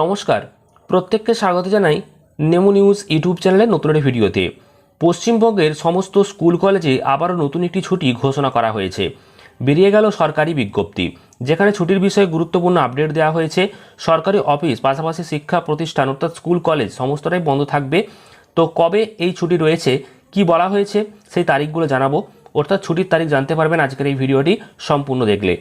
নমস্কার। প্রত্যেককে স্বাগত জানাই নেমো নিউজ ইউটিউব চ্যানেলের নতুন একটি ভিডিওতে। পশ্চিমবঙ্গের সমস্ত স্কুল কলেজে আবারও নতুন একটি ছুটি ঘোষণা করা হয়েছে। বেরিয়ে গেল সরকারি বিজ্ঞপ্তি, যেখানে ছুটির বিষয়ে গুরুত্বপূর্ণ আপডেট দেওয়া হয়েছে। সরকারি অফিস, পাশাপাশি শিক্ষা প্রতিষ্ঠান, অর্থাৎ স্কুল কলেজ, সমস্তটাই বন্ধ থাকবে। তো কবে এই ছুটি রয়েছে, কি বলা হয়েছে, সেই তারিখগুলো জানাব। অর্থাৎ ছুটির তারিখ জানতে পারবেন আজকের এই ভিডিওটি সম্পূর্ণ দেখলে।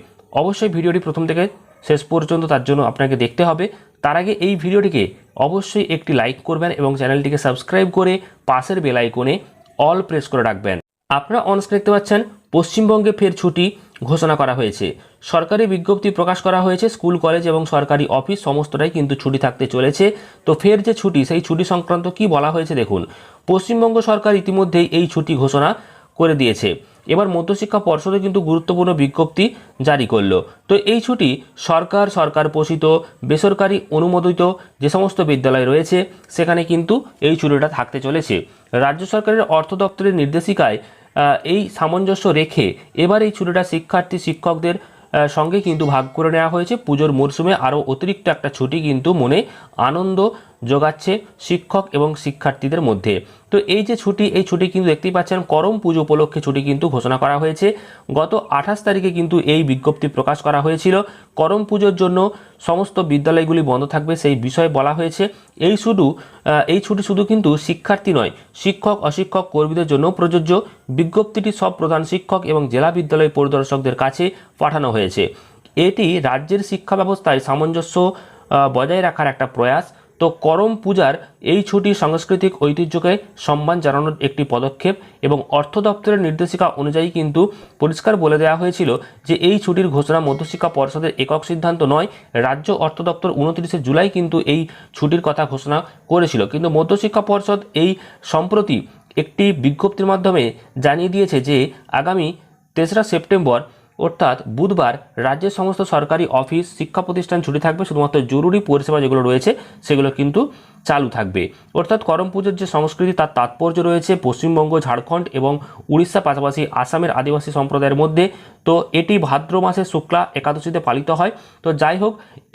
অবশ্যই ভিডিওটি প্রথম থেকে শেষ পর্যন্ত তার জন্য আপনাকে দেখতে হবে। তার আগে এই ভিডিওটিকে অবশ্যই একটি লাইক করবেন এবং চ্যানেলটিকে সাবস্ক্রাইব করে পাশের বেল আইকনে অল প্রেস করে রাখবেন। আপনারা অনস্ক্রিন দেখতে পাচ্ছেন, পশ্চিমবঙ্গে ফের ছুটি ঘোষণা করা হয়েছে। সরকারি বিজ্ঞপ্তি প্রকাশ করা হয়েছে, স্কুল, কলেজ এবং সরকারি অফিস সমস্তটাই কিন্তু ছুটি থাকতে চলেছে। তো ফের যে ছুটি, সেই ছুটি সংক্রান্ত কি বলা হয়েছে দেখুন। পশ্চিমবঙ্গ সরকার ইতিমধ্যেই এই ছুটি ঘোষণা করে দিয়েছে। এবার মধ্যশিক্ষা পর্ষদে কিন্তু গুরুত্বপূর্ণ বিজ্ঞপ্তি জারি করল। তো এই ছুটি সরকার সরকার পোষিত, বেসরকারি অনুমোদিত যে সমস্ত বিদ্যালয় রয়েছে, সেখানে কিন্তু এই ছুটিটা থাকতে চলেছে। রাজ্য সরকারের অর্থ দপ্তরের নির্দেশিকায় এই সামঞ্জস্য রেখে এবার এই ছুটিটা শিক্ষার্থী, শিক্ষকদের সঙ্গে কিন্তু ভাগ করে নেওয়া হয়েছে। পুজোর মরশুমে আরও অতিরিক্ত একটা ছুটি কিন্তু মনে আনন্দ যোগাচ্ছে শিক্ষক এবং শিক্ষার্থীদের মধ্যে। তো এই যে ছুটি, এই ছুটি কিন্তু দেখতেই পাচ্ছেন, করম পুজো উপলক্ষে ছুটি কিন্তু ঘোষণা করা হয়েছে। গত আঠাশ তারিখে কিন্তু এই বিজ্ঞপ্তি প্রকাশ করা হয়েছিল। করম পুজোর জন্য সমস্ত বিদ্যালয়গুলি বন্ধ থাকবে সেই বিষয়ে বলা হয়েছে। এই শুধু এই ছুটি শুধু কিন্তু শিক্ষার্থী নয়, শিক্ষক, অশিক্ষক কর্মীদের জন্য প্রযোজ্য। বিজ্ঞপ্তিটি সব প্রধান শিক্ষক এবং জেলা বিদ্যালয় পরিদর্শকদের কাছে পাঠানো হয়েছে। এটি রাজ্যের শিক্ষা ব্যবস্থায় সামঞ্জস্য বজায় রাখার একটা প্রয়াস। তো করম পূজার এই ছুটি সাংস্কৃতিক ঐতিহ্যকে সম্মান জানানোর একটি পদক্ষেপ এবং অর্থ দপ্তরের নির্দেশিকা অনুযায়ী কিন্তু পরিষ্কার বলে দেওয়া হয়েছিল যে এই ছুটির ঘোষণা মধ্যশিক্ষা পর্ষদের একক সিদ্ধান্ত নয়, রাজ্য অর্থ দপ্তর উনত্রিশে জুলাই কিন্তু এই ছুটির কথা ঘোষণা করেছিল। কিন্তু মধ্যশিক্ষা পর্ষদ এই সম্প্রতি একটি বিজ্ঞপ্তির মাধ্যমে জানিয়ে দিয়েছে যে আগামী তেসরা সেপ্টেম্বর অর্থাৎ বুধবার রাজ্যের সমস্ত সরকারি অফিস শিক্ষা প্রতিষ্ঠান ছুটি থাকবে। শুধুমাত্র জরুরি পরিষেবা যেগুলো রয়েছে, সেগুলো কিন্তু চালু থাকবে। অর্থাৎ করম পুজোর যে সংস্কৃতি, তার তাৎপর্য রয়েছে পশ্চিমবঙ্গ, ঝাড়খণ্ড এবং উড়িষ্যা, পাশাপাশি আসামের আদিবাসী সম্প্রদায়ের মধ্যে। তো এটি ভাদ্র মাসের শুক্লা একাদশীতে পালিত হয়। তো যাই হোক,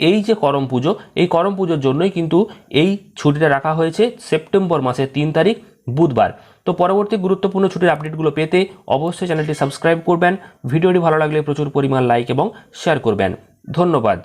এই যে করম পুজো, এই করম পুজোর জন্যই কিন্তু এই ছুটিটা রাখা হয়েছে। সেপ্টেম্বর মাসের তিন তারিখ বুধবার। তো পরবর্তী গুরুত্বপূর্ণ ছুটির আপডেটগুলো পেতে অবশ্যই চ্যানেলটি সাবস্ক্রাইব করবেন। ভিডিওটি ভালো লাগলে প্রচুর পরিমাণ লাইক এবং শেয়ার করবেন। ধন্যবাদ।